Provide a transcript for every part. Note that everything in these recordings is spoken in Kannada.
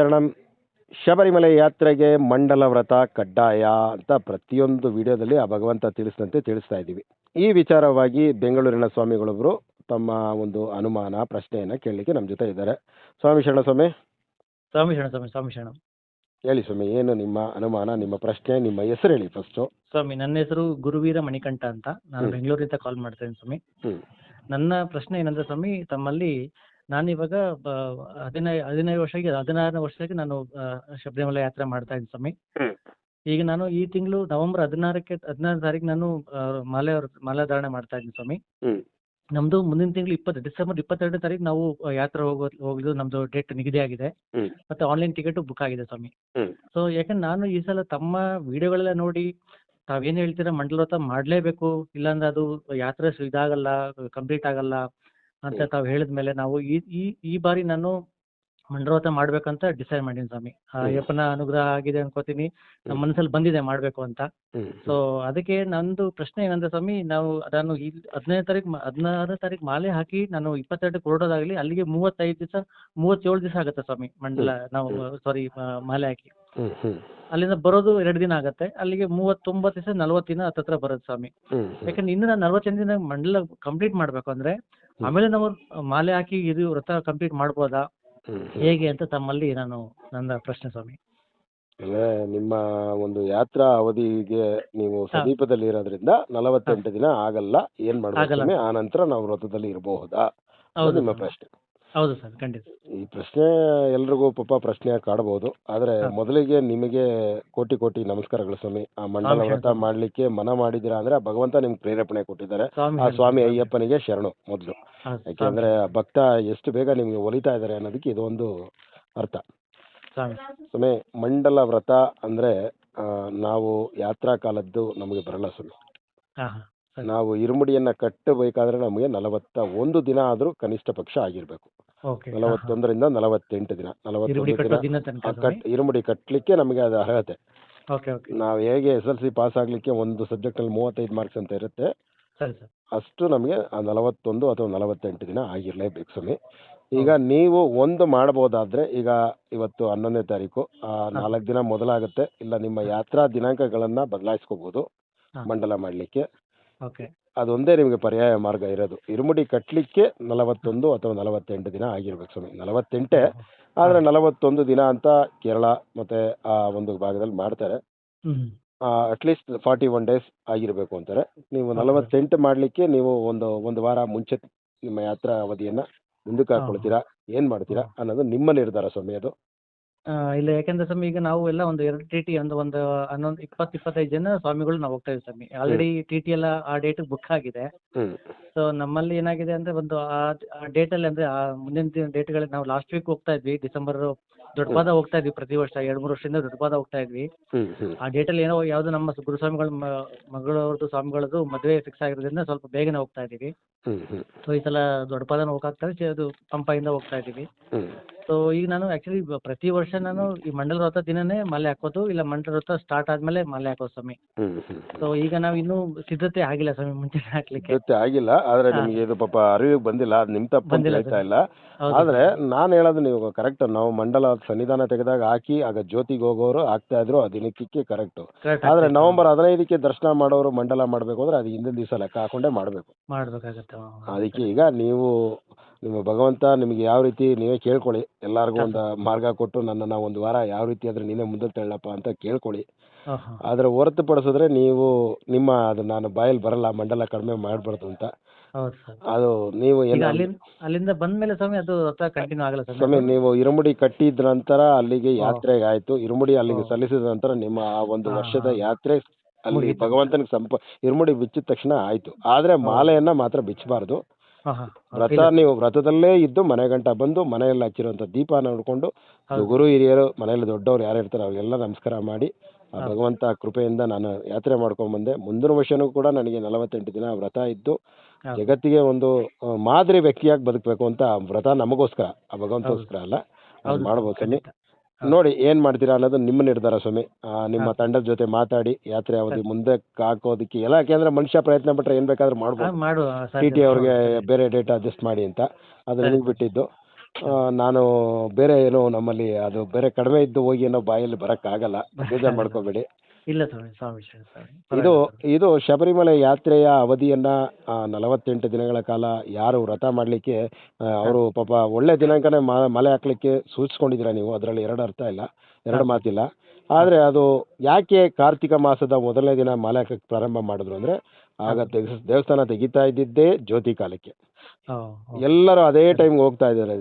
ಶರಣಂ ಶಬರಿಮಲೆ ಯಾತ್ರೆಗೆ ಮಂಡಲ ವ್ರತ ಕಡ್ಡಾಯ ಅಂತ ಪ್ರತಿಯೊಂದು ವಿಡಿಯೋದಲ್ಲಿ ಆ ಭಗವಂತ ತಿಳಿಸಿದಂತೆ ತಿಳಿಸ್ತಾ ಇದ್ದೀವಿ. ಈ ವಿಚಾರವಾಗಿ ಬೆಂಗಳೂರಿನ ಸ್ವಾಮಿಗಳೊಬ್ಬರು ತಮ್ಮ ಒಂದು ಅನುಮಾನ ಪ್ರಶ್ನೆಯನ್ನು ಕೇಳಲಿಕ್ಕೆ ನಮ್ಮ ಜೊತೆ ಇದ್ದಾರೆ. ಸ್ವಾಮಿ ಶರಣ ಸ್ವಾಮಿ. ಸ್ವಾಮಿ ಶರಣ ಸ್ವಾಮಿ ಸ್ವಾಮಿ ಶರಣ. ಹೇಳಿ ಸ್ವಾಮಿ ಏನು ನಿಮ್ಮ ಅನುಮಾನ ನಿಮ್ಮ ಪ್ರಶ್ನೆ ನಿಮ್ಮ ಹೆಸರು ಹೇಳಿ ಫಸ್ಟು ಸ್ವಾಮಿ ನನ್ನ ಹೆಸರು ಗುರುವೀರ ಮಣಿಕಂಠ ಅಂತ. ನಾನು. ಬೆಂಗಳೂರಿಂದ ಕಾಲ್ ಮಾಡ್ತೇನೆ ಸ್ವಾಮಿ. ನನ್ನ ಪ್ರಶ್ನೆ ಏನಂದ್ರೆ ಸ್ವಾಮಿ ತಮ್ಮಲ್ಲಿ ನಾನಿವಾಗ ಹದಿನೈ ಹದಿನೈದು ವರ್ಷಕ್ಕೆ ಹದಿನಾರನೇ ವರ್ಷಕ್ಕೆ ನಾನು ಶಬರಿಮಲೆ ಯಾತ್ರೆ ಮಾಡ್ತಾ ಇದ್ದೀನಿ ಸ್ವಾಮಿ ಹ್ಮ್. ಈಗ ನಾನು ಈ ತಿಂಗಳು ನವೆಂಬರ್ ಹದಿನಾರಕ್ಕೆ ಹದಿನಾರು ತಾರೀಕು ನಾನು ಆ, ಮಾಲೆ ಮಾಲೆ ಧಾರಣೆ ಮಾಡ್ತಾ ಇದ್ದೀನಿ ಸ್ವಾಮಿ ನಮ್ದು ಮುಂದಿನ ತಿಂಗಳು ಇಪ್ಪತ್ತು ಡಿಸೆಂಬರ್ ಇಪ್ಪತ್ತೆರಡನೇ ತಾರೀಕು ನಾವು ಆ, ಯಾತ್ರೆ ಹೋಗೋ ಹೋಗೋದು ನಮ್ದು ಡೇಟ್ ನಿಗದಿ ಆಗಿದೆ ಹ್ಮ್. ಮತ್ತೆ ಆನ್ಲೈನ್ ಟಿಕೆಟ್ ಬುಕ್ ಆಗಿದೆ ಸ್ವಾಮಿ ಹ್ಮ್. ಸೊ ಯಾಕಂದ್ರೆ ನಾನು ಈ ಸಲ ತಮ್ಮ ವಿಡಿಯೋಗಳೆಲ್ಲ ನೋಡಿ ತಾವೇನ್ ಹೇಳ್ತೀರಾ ಮಂಡಲ ಮಾಡ್ಲೇಬೇಕು ಇಲ್ಲಾಂದ್ರೆ ಅದು ಯಾತ್ರೆ ಸ- ಇದಾಗಲ್ಲ ಕಂಪ್ಲೀಟ್ ಆಗಲ್ಲ ಅಂತ ತಾವು ಹೇಳಿದ ಮೇಲೆ ನಾವು ಈ ಈ ಈ ಬಾರಿ ನಾನು ಮಂಡ್ರವತ ಮಾಡ್ಬೇಕಂತ ಡಿಸೈಡ್ ಮಾಡೀನಿ ಸ್ವಾಮಿ. ಆ. ಅಯ್ಯಪ್ಪನ ಅನುಗ್ರಹ ಆಗಿದೆ ಅನ್ಕೋತೀನಿ. ನಮ್ಮ ಮನಸ್ಸಲ್ಲಿ ಬಂದಿದೆ ಮಾಡ್ಬೇಕು ಅಂತ. ಸೊ ಅದಕ್ಕೆ ನಂದು ಪ್ರಶ್ನೆ ಏನಂದ್ರೆ ಸ್ವಾಮಿ ನಾವು ನಾನು ಹದಿನೈದು ತಾರೀಕು ಹದಿನಾರನೇ ತಾರೀಕು ಮಾಲೆ ಹಾಕಿ ನಾನು ಇಪ್ಪತ್ತೆರಡು ಹೊರಡೋದಾಗ್ಲಿ ಅಲ್ಲಿಗೆ ಮೂವತ್ತೈದು ದಿವಸ ಮೂವತ್ತೇಳು ದಿವಸ ಆಗುತ್ತೆ ಸ್ವಾಮಿ ಮಂಡಲ ನಾವು ಸಾರಿ ಮಾಲೆ ಹಾಕಿ. ಅಲ್ಲಿಂದ ಬರೋದು ಎರಡು ದಿನ ಆಗತ್ತೆ. ಅಲ್ಲಿಗೆ ಮೂವತ್ತೊಂಬತ್ತು ದಿವಸ ನಲ್ವತ್ತು ದಿನ ಹತ್ತತ್ರ ಬರುತ್ತೆ ಸ್ವಾಮಿ. ಯಾಕಂದ್ರೆ ಇನ್ನು ನಾನು ನಲ್ವತ್ತೆಂಟು ದಿನ ಮಂಡಲ ಕಂಪ್ಲೀಟ್ ಮಾಡ್ಬೇಕು ಅಂದ್ರೆ ಆಮೇಲೆ ನಾವು ಮಾಲೆ ಹಾಕಿ ಇದು ವ್ರತ ಕಂಪ್ಲೀಟ್ ಮಾಡ್ಬೋದಾ? ಹೇಗೆ ಅಂತ ತಮ್ಮಲ್ಲಿ ನಾನು ನನ್ನ ಪ್ರಶ್ನೆ ಸ್ವಾಮಿ. ಅಂದ್ರೆ ನಿಮ್ಮ ಒಂದು ಯಾತ್ರಾ ಅವಧಿಗೆ ನೀವು ಸಮೀಪದಲ್ಲಿ ಇರೋದ್ರಿಂದ ನಲವತ್ತೆಂಟು ದಿನ ಆಗಲ್ಲ. ಏನ್. ಮಾಡ್ಬೇಕು ಆ ನಂತರ ನಾವು ವ್ರತದಲ್ಲಿ ಇರಬಹುದಾ? ಹೌದು. ನಿಮ್ಮ ಪ್ರಶ್ನೆ. ಹೌದು ಸರ್ ಖಂಡಿತ. ಈ ಪ್ರಶ್ನೆ ಎಲ್ರಿಗೂ ಪಾಪ ಪ್ರಶ್ನೆ ಕಾಡಬಹುದು ಆದ್ರೆ ಮೊದಲಿಗೆ ನಿಮಗೆ ಕೋಟಿ ಕೋಟಿ ನಮಸ್ಕಾರಗಳು ಸ್ವಾಮಿ. ಆ ಮಂಡಲ ವ್ರತ. ಮಾಡ್ಲಿಕ್ಕೆ ಮನ ಮಾಡಿದಿರಾ ಅಂದ್ರೆ ಆ ಭಗವಂತ ನಿಮ್ಗೆ ಪ್ರೇರೇಪಣೆ ಕೊಟ್ಟಿದ್ದಾರೆ. ಆ ಸ್ವಾಮಿ ಅಯ್ಯಪ್ಪನಿಗೆ ಶರಣು ಮೊದಲು. ಯಾಕೆಂದ್ರೆ ಭಕ್ತ ಎಷ್ಟು ಬೇಗ ನಿಮ್ಗೆ ಒಲಿತಾ ಇದ್ದಾರೆ ಅನ್ನೋದಕ್ಕೆ ಇದೊಂದು ಅರ್ಥ. ಸ್ವಾಮಿ. ಮಂಡಲ ವ್ರತ ಅಂದ್ರೆ ನಾವು ಯಾತ್ರಾ ಕಾಲದ್ದು ನಮಗೆ ಬರಲ್ಲ ಸ್ವಾಮಿ. ನಾವು ಇರುಮುಡಿಯನ್ನ ಕಟ್ಟಬೇಕಾದ್ರೆ ನಮಗೆ ನಲವತ್ತ ಒಂದು ದಿನ ಆದರೂ ಕನಿಷ್ಠ ಪಕ್ಷ ಆಗಿರ್ಬೇಕು. ಓಕೆ. ನಲವತ್ತೊಂದರಿಂದ ನಲವತ್ತೆಂಟು ದಿನ. ಇರುಮುಡಿ ನಲವತ್ತೊಂದು ಕಟ್ಟೋ ದಿನ ದಿನ ತನಕ ಆ ಕಟ್ ಇರುಮುಡಿ ಕಟ್ಟಲಿಕ್ಕೆ ನಮಗೆ ಅದು ಅರ್ಹತೆ. Okay okay. ನಾವು ಹೇಗೆ ಎಸ್ ಎಲ್ ಸಿ ಪಾಸ್ ಆಗಲಿಕ್ಕೆ ಒಂದು ಸಬ್ಜೆಕ್ಟಲ್ಲಿ ಮೂವತ್ತೈದು ಮಾರ್ಕ್ಸ್ ಅಂತ ಇರುತ್ತೆ. ಸರಿ ಸರ್. ಅಷ್ಟು ನಮಗೆ ಆ ನಲವತ್ತೊಂದು ಅಥವಾ ನಲವತ್ತೆಂಟು ದಿನ ಆಗಿರಲೇಬೇಕು ಸ್ವಾಮಿ. ಈಗ ನೀವು ಒಂದು ಮಾಡಬಹುದಾದ್ರೆ ಈಗ ಇವತ್ತು ಹನ್ನೊಂದನೇ ತಾರೀಕು ನಾಲ್ಕು ದಿನ ಮೊದಲಾಗುತ್ತೆ. ಇಲ್ಲ ನಿಮ್ಮ ಯಾತ್ರಾ ದಿನಾಂಕಗಳನ್ನು ಬದಲಾಯಿಸ್ಕೋಬೋದು ಮಂಡಲ ಮಾಡಲಿಕ್ಕೆ. ಓಕೆ. ಅದೊಂದೇ ನಿಮಗೆ ಪರ್ಯಾಯ ಮಾರ್ಗ ಇರೋದು. ಇರುಮುಡಿ ಕಟ್ಟಲಿಕ್ಕೆ ನಲವತ್ತೊಂದು ಅಥವಾ ನಲವತ್ತೆಂಟು ದಿನ ಆಗಿರ್ಬೇಕು ಸ್ವಾಮಿ. ನಲವತ್ತೆಂಟೇ ಆದರೆ ನಲವತ್ತೊಂದು ದಿನ ಅಂತ ಕೇರಳ ಮತ್ತೆ ಆ ಒಂದು ಭಾಗದಲ್ಲಿ ಮಾಡ್ತಾರೆ. ಅಟ್ಲೀಸ್ಟ್ ಫಾರ್ಟಿ ಒನ್ ಡೇಸ್ ಆಗಿರಬೇಕು ಅಂತಾರೆ. ನೀವು ನಲವತ್ತೆಂಟು ಮಾಡಲಿಕ್ಕೆ ನೀವು ಒಂದು ಒಂದು ವಾರ ಮುಂಚೆ ನಿಮ್ಮ ಯಾತ್ರಾ ಅವಧಿಯನ್ನು ಮುಂದಕ್ಕೆ ಹಾಕೊಳ್ತೀರಾ? ಏನು ಮಾಡ್ತೀರಾ ಅನ್ನೋದು ನಿಮ್ಮ ನಿರ್ಧಾರ ಸ್ವಾಮಿ ಅದು. ಇಲ್ಲ ಯಾಕಂದ್ರೆ ಸ್ವಾಮಿ ಈಗ ನಾವು ಎಲ್ಲ ಒಂದು ಎರಡು ಟಿ ಟಿ ಒಂದು ಒಂದು ಹನ್ನೊಂದು ಇಪ್ಪತ್ತು ಇಪ್ಪತ್ತೈದು ಜನ ಸ್ವಾಮಿಗಳು ನಾವು ಹೋಗ್ತಾ ಇದ್ದೀವಿ ಸ್ವಾಮಿ. ಆಲ್ರೆಡಿ ಟಿ ಟಿ ಎಲ್ಲ ಆ ಡೇಟ್ ಬುಕ್ ಆಗಿದೆ. ಸೊ ನಮ್ಮಲ್ಲಿ ಏನಾಗಿದೆ ಅಂದ್ರೆ ಒಂದು ಆ ಡೇಟಲ್ಲಿ ಅಂದ್ರೆ ಆ ಮುಂದಿನ ಡೇಟ್ಗಳಲ್ಲಿ ನಾವು ಲಾಸ್ಟ್ ವೀಕ್ ಹೋಗ್ತಾ ಇದ್ವಿ ಡಿಸೆಂಬರ್ ದೊಡ್ಡಪಾದ ಹೋಗ್ತಾ ಇದ್ವಿ ಪ್ರತಿ ವರ್ಷ ಎರಡು ಮೂರು ವರ್ಷದಿಂದ ದೊಡ್ಡಪಾದ ಹೋಗ್ತಾ ಇದ್ವಿ. ಆ ಡೇಟ್ ಆ ಡೇಟಲ್ಲಿ ಏನೋ ಯಾವುದು ನಮ್ಮ ಗುರುಸ್ವಾಮಿಗಳ ಮಗಳವ್ರದ್ದು ಸ್ವಾಮಿಗಳದ್ದು ಮದುವೆ ಫಿಕ್ಸ್ ಆಗಿರೋದ್ರಿಂದ ಸ್ವಲ್ಪ ಬೇಗನೆ ಹೋಗ್ತಾ ಇದ್ದೀವಿ. ಸೊ ಈ ಸಲ ದೊಡ್ಡಪಾದನ ಹೋಗಾಗ್ತದೆ ಚೆ- ಅದು ಪಂಪಾಯಿಂದ ಹೋಗ್ತಾ ಇದ್ದೀವಿ. ಹ್ಞೂ ಸೊ ಈಗ ನಾನು ಆ್ಯಕ್ಚುಲಿ ಪ್ರತಿ ವರ್ಷ ನಾನು ಈ ಮಂಡಲ ರಥ ದಿನನೇ ಮಾಲೆ ಹಾಕೋದು ಇಲ್ಲ ಮಂಡಲ ರಥ ಸ್ಟಾರ್ಟ್ ಆದ್ಮೇಲೆ ಮಾಲೆ ಹಾಕೋದು ಸ್ವಾಮಿ. ಸೊ ಈಗ ನಾವು ಇನ್ನು ಸಿದ್ಧತೆ ಆಗಿಲ್ಲ ಸ್ವಾಮಿ ಮುಂಚೆ ಹಾಕ್ಲಿಕ್ಕೆ. ಸಿದ್ದತೆ ಆಗಿಲ್ಲ ಆದ್ರೆ. ನಿಮಗೆ ಇದು ಪಾಪ ಅರಿವಿಗೆ ಬಂದಿಲ್ಲ ಅದು ನಿಮ್ ತಪ್ಪು ಅಂತ ಬಂದಿಲ್ಲ ಹೇಳ್ತಾ. ಇಲ್ಲ. ಆದ್ರೆ ಆದರೆ ನಾನು ಹೇಳೋದು ನೀವು ಕರೆಕ್ಟ್ ನಾವು ಮಂಡಲ ಸನ್ನಿಧಾನ ತೆಗೆದಾಗ ಹಾಕಿ ಆಗ ಜ್ಯೋತಿಗೆ ಹೋಗೋರು ಆಗ್ತಾ ಇದ್ರು ಆ ದಿನಕ್ಕೆ ಕರೆಕ್ಟ್ ಆದ್ರೆ ಆದರೆ ನವೆಂಬರ್ ಹದಿನೈದಕ್ಕೆ ದರ್ಶನ ಮಾಡೋರು ಮಂಡಲ ಮಾಡಬೇಕು ಅಂದ್ರೆ ಅದು ಹಿಂದಿನ ದಿವಸ ಲೆಕ್ಕ ಹಾಕೊಂಡೇ ಮಾಡಬೇಕು. ಮಾಡ್ಬೇಕಾಗತ್ತೆ. ಅದಕ್ಕೆ ಈಗ ನೀವು ನಿಮ್ಮ ಭಗವಂತ ನಿಮಗೆ ಯಾವ ರೀತಿ ನೀವೇ ಕೇಳ್ಕೊಳ್ಳಿ. ಎಲ್ಲಾರ್ಗು ಒಂದು ಮಾರ್ಗ ಕೊಟ್ಟು ನನ್ನನ್ನು ಒಂದು ವಾರ ಯಾವ ರೀತಿ ಆದ್ರೆ ನೀನೇ ಮುಂದೆ ತಳ್ಳಪ್ಪ ಅಂತ ಕೇಳ್ಕೊಳ್ಳಿ. ಆದರೆ ಹೊರತುಪಡಿಸಿದ್ರೆ ನೀವು ನಿಮ್ಮ ಅದು ನಾನು ಬಾಯಲ್ಲಿ ಬರಲ್ಲ ಮಂಡಲ ಕಡಿಮೆ ಮಾಡ್ಬಾರ್ದು ಅಂತ. ಹೌದು ಸರ್. ಅದು ನೀವು ಈಗ ಅಲ್ಲಿಂದ ಅಲ್ಲಿಂದ ಬಂದ್ಮೇಲೆ ಸ್ವಾಮಿ ಅದು ವ್ರತ ಕಂಟಿನ್ಯೂ ಆಗಲ್ಲ ಸ್ವಾಮಿ ಸ್ವಾಮಿ ನೀವು ಇರುಮುಡಿ ಕಟ್ಟಿದ ನಂತರ ಅಲ್ಲಿಗೆ. ಯಾತ್ರೆಗೆ ಆಯ್ತು. ಇರುಮುಡಿ ಅಲ್ಲಿಗೆ ಸಲ್ಲಿಸಿದ ನಂತರ ನಿಮ್ಮ ಆ ಒಂದು ವರ್ಷದ ಯಾತ್ರೆ ಅಲ್ಲಿ ಭಗವಂತನಿಗೆ ಸಂಪ ಇರುಮುಡಿ ಬಿಚ್ಚಿದ ತಕ್ಷಣ ಆಯ್ತು. ಆದ್ರೆ ಮಾಲೆಯನ್ನ ಮಾತ್ರ ಬಿಚ್ಚಬಾರ್ದು. ವ್ರತ. ನೀವು ವ್ರತದಲ್ಲೇ ಇದ್ದು ಮನೆ ಗಂಟ ಬಂದು ಮನೆಯಲ್ಲಿ ಹಚ್ಚಿರುವಂಥ ದೀಪ ನೋಡಿಕೊಂಡು. ಗುರು ಹಿರಿಯರು ಮನೆಯಲ್ಲಿ ದೊಡ್ಡವರು ಯಾರು ಇರ್ತಾರೆ ಅವರಿಗೆಲ್ಲ ನಮಸ್ಕಾರ ಮಾಡಿ ಆ ಭಗವಂತ ಕೃಪೆಯಿಂದ ನಾನು ಯಾತ್ರೆ ಮಾಡ್ಕೊಂಡು ಬಂದೆ ಮುಂದಿನ ವರ್ಷನೂ ಕೂಡ ನನಗೆ ನಲವತ್ತೆಂಟು ದಿನ ವ್ರತ ಇದ್ದು ಜಗತ್ತಿಗೆ ಒಂದು ಮಾದರಿ ವ್ಯಕ್ತಿಯಾಗಿ ಬದುಕಬೇಕು ಅಂತ ವ್ರತ ನಮಗೋಸ್ಕರ ಆ ಭಗವಂತಗೋಸ್ಕರ ಅಲ್ಲ ಅದು ಮಾಡ್ಬೋದು. ನೋಡಿ ಏನ್ ಮಾಡ್ತೀರಾ ಅನ್ನೋದು ನಿಮ್ಮ ನಿರ್ಧಾರ ಸ್ವಾಮಿ. ಆ, ನಿಮ್ಮ ಹಾ. ತಂಡದ ಜೊತೆ ಮಾತಾಡಿ ಯಾತ್ರೆ ಅವಧಿ ಮುಂದೆ ಹಾಕೋದಕ್ಕೆ ಎಲ್ಲ ಯಾಕೆಂದ್ರೆ ಮನುಷ್ಯ ಪ್ರಯತ್ನ ಪಟ್ರೆ ಏನ್ ಬೇಕಾದ್ರೂ ಮಾಡ್ಬೋದು. ಟಿ ಟಿ ಅವ್ರಿಗೆ ಬೇರೆ ಡೇಟ್ ಅಡ್ಜಸ್ಟ್ ಮಾಡಿ ಅಂತ. ಅದು ನಿಮ್ಗೆ ಬಿಟ್ಟಿದ್ದು ಆ, ನಾನು ಬೇರೆ ಏನು ನಮ್ಮಲ್ಲಿ ಅದು ಬೇರೆ ಕಡಿಮೆ ಇದ್ದು ಹೋಗಿ ಏನೋ ಬಾಯಲ್ಲಿ ಬರೋಕ್ಕಾಗಲ್ಲ. ಬೇಜಾರು ಮಾಡ್ಕೋಬೇಡಿ. ಇಲ್ಲ ಸ್ವಾಮಿ ಸ್ವಾಮಿ ಇದು ಇದು ಶಬರಿಮಲೆ ಯಾತ್ರೆಯ ಅವಧಿಯನ್ನ ಆ, ನಲವತ್ತೆಂಟು ದಿನಗಳ ಕಾಲ ಯಾರು ವ್ರತ ಮಾಡಲಿಕ್ಕೆ ಅವರು ಪಾಪ ಒಳ್ಳೆ ದಿನಾಂಕನೇ ಮ- ಮಲೆ ಹಾಕ್ಲಿಕ್ಕೆ ಸೂಚಿಸ್ಕೊಂಡಿದ್ದೀರಾ ನೀವು? ಅದರಲ್ಲಿ ಎರಡು ಅರ್ಥ ಇಲ್ಲ ಎರಡು ಮಾತಿಲ್ಲ. ಆದರೆ ಅದು ಯಾಕೆ ಕಾರ್ತಿಕ ಮಾಸದ ಮೊದಲನೇ ದಿನ ಮಲೆ ಹಾಕಕ್ಕೆ ಪ್ರಾರಂಭ ಮಾಡಿದ್ರು ಅಂದ್ರೆ ಆಗ ತೆಗ್ಸ್- ದೇವಸ್ಥಾನ ತೆಗಿತಾ ಇದ್ದಿದ್ದೇ ಜ್ಯೋತಿ ಕಾಲಕ್ಕೆ. ಓ, ಓ. ಎಲ್ಲರೂ ಅದೇ ಟೈಮ್ ಹೋಗ್ತಾ ಇದ್ದಾರೆ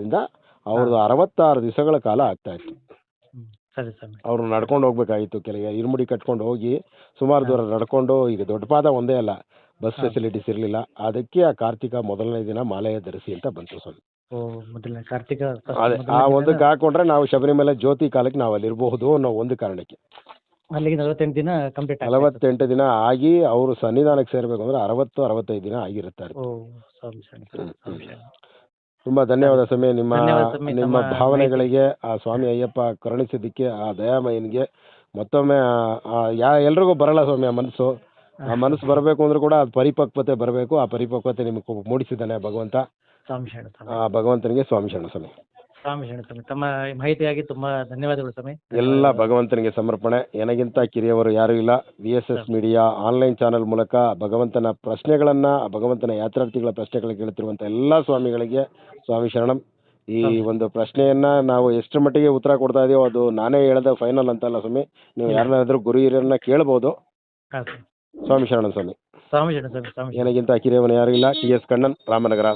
ಅವ್ರದ್ದು ಅರವತ್ತಾರು ದಿವಸಗಳ ಕಾಲ ಆಗ್ತಾ ಇತ್ತು. ಸರಿ ಸ್ವಾಮಿ. ಅವ್ರು ನಡ್ಕೊಂಡು ಹೋಗ್ಬೇಕಾಗಿತ್ತು ಕೆಳಗೆ ಇರುಮುಡಿ ಕಟ್ಕೊಂಡು ಹೋಗಿ ಸುಮಾರು ದೂರ ನಡ್ಕೊಂಡು ಈಗ ದೊಡ್ಡ ಪಾದ ಒಂದೇ ಅಲ್ಲ ಬಸ್ ಫೆಸಿಲಿಟೀಸ್ ಇರಲಿಲ್ಲ ಅದಕ್ಕೆ ಆ ಕಾರ್ತಿಕ ಮೊದಲನೇ ದಿನ ಮಾಲೆಯ ಧರಿಸಿ ಅಂತ ಬಂತು ಸ್ವಾಮಿ. ಓ ಮೊದಲನೇ ಕಾರ್ತಿಕ first ಅದೇ ಮೊದಲನೇ ಆ ಒಂದು ಒಂದಕ್ಕೆ ಹಾಕೊಂಡ್ರೆ ನಾವು ಶಬರಿಮಲೆ ಜ್ಯೋತಿ ಕಾಲಕ್ಕೆ ನಾವು ಅಲ್ಲಿ ಇರಬಹುದು ಅನ್ನೋ ಒಂದು ಕಾರಣಕ್ಕೆ. ಅಲ್ಲಿಗೆ ನಲವತ್ತೆಂಟು ದಿನ ಕಂಪ್ಲೀಟ್ ನಲವತ್ತೆಂಟು ದಿನ ಆಗಿ ಅವರು ಸನ್ನಿಧಾನಕ್ಕೆ ಸೇರಬೇಕು ಅಂದ್ರೆ ಅರವತ್ತು ಅರವತ್ತೈದು ದಿನ ಆಗಿರುತ್ತಾರೆ. ಓ ಸ್ವಾಮಿ ಶರಣ ಸ್ವಾಮಿ ಶರಣ ತುಂಬಾ ಧನ್ಯವಾದ ಸ್ವಾಮಿ. ನಿಮ್ಮ ಧನ್ಯವಾದ ಸ್ವಾಮಿ, ನಿಮ್ಮ ತಮ್ಮ ಭಾವನೆಗಳಿಗೆ ಆ ಸ್ವಾಮಿ ಅಯ್ಯಪ್ಪ ಕರುಣಿಸಿದ್ದಕ್ಕೆ ಆ ದಯಾಮಯನಿಗೆ ಮತ್ತೊಮ್ಮೆ ಆ- ಆ ಯಾ ಎಲ್ರಿಗೂ ಬರಲ್ಲ ಸ್ವಾಮಿ ಆ ಮನಸ್ಸು. ಆ ಮನಸ್ಸು ಬರಬೇಕು ಅಂದ್ರೆ ಕೂಡ ಅದು ಪರಿಪಕ್ವತೆ ಬರಬೇಕು. ಆ ಪರಿಪಕ್ವತೆ ನಿಮಗೆ ಮೂಡಿಸಿದ್ದಾನೆ ಭಗವಂತ. ಸ್ವಾಮಿ ಶರಣ ಸ್ವಾಮಿ. ಆ ಭಗವಂತನಿಗೆ ಸ್ವಾಮಿ ಶರಣ ಸ್ವಾಮಿ. ಸ್ವಾಮಿ ತಮ್ಮ ಮಾಹಿತಿಯಾಗಿ ತುಂಬಾ ಧನ್ಯವಾದಗಳು ಸ್ವಾಮಿ. ಎಲ್ಲ ಭಗವಂತನಿಗೆ ಸಮರ್ಪಣೆ. ನನಗಿಂತ ಕಿರಿಯವರು ಯಾರು ಇಲ್ಲ. V S S media online channel ಮೂಲಕ ಭಗವಂತನ ಪ್ರಶ್ನೆಗಳನ್ನ ಭಗವಂತನ ಯಾತ್ರಾರ್ಥಿಗಳ ಪ್ರಶ್ನೆಗಳ ಕೇಳುತ್ತಿರುವಂತ ಎಲ್ಲ ಸ್ವಾಮಿಗಳಿಗೆ ಸ್ವಾಮಿ ಶರಣಂ. ಈ ಒಂದು ಪ್ರಶ್ನೆಯನ್ನ ನಾವು ಎಷ್ಟರ ಮಟ್ಟಿಗೆ ಉತ್ತರ ಕೊಡ್ತಾ ಇದೀವೋ ಅದು ನಾನೇ ಹೇಳದ ಫೈನಲ್ ಅಂತಲ್ಲ ಸ್ವಾಮಿ. ನೀವು ಯಾರನ್ನಾದ್ರೂ ಗುರು ಹಿರಿಯರನ್ನ ಕೇಳ್ಬೋದು. ಹಾಂ ಸ್ವಾಮಿ ಶರಣ ಶರಣಂ ಸ್ವಾಮಿ. ಸ್ವಾಮಿ ಶರಣ ಸ್ವಾಮಿ ಸ್ವಾಮಿ ಶರಣ. ನನಗಿಂತ ಕಿರಿಯವನು ಯಾರೂ ಇಲ್ಲ. T S Kannan Ramanagara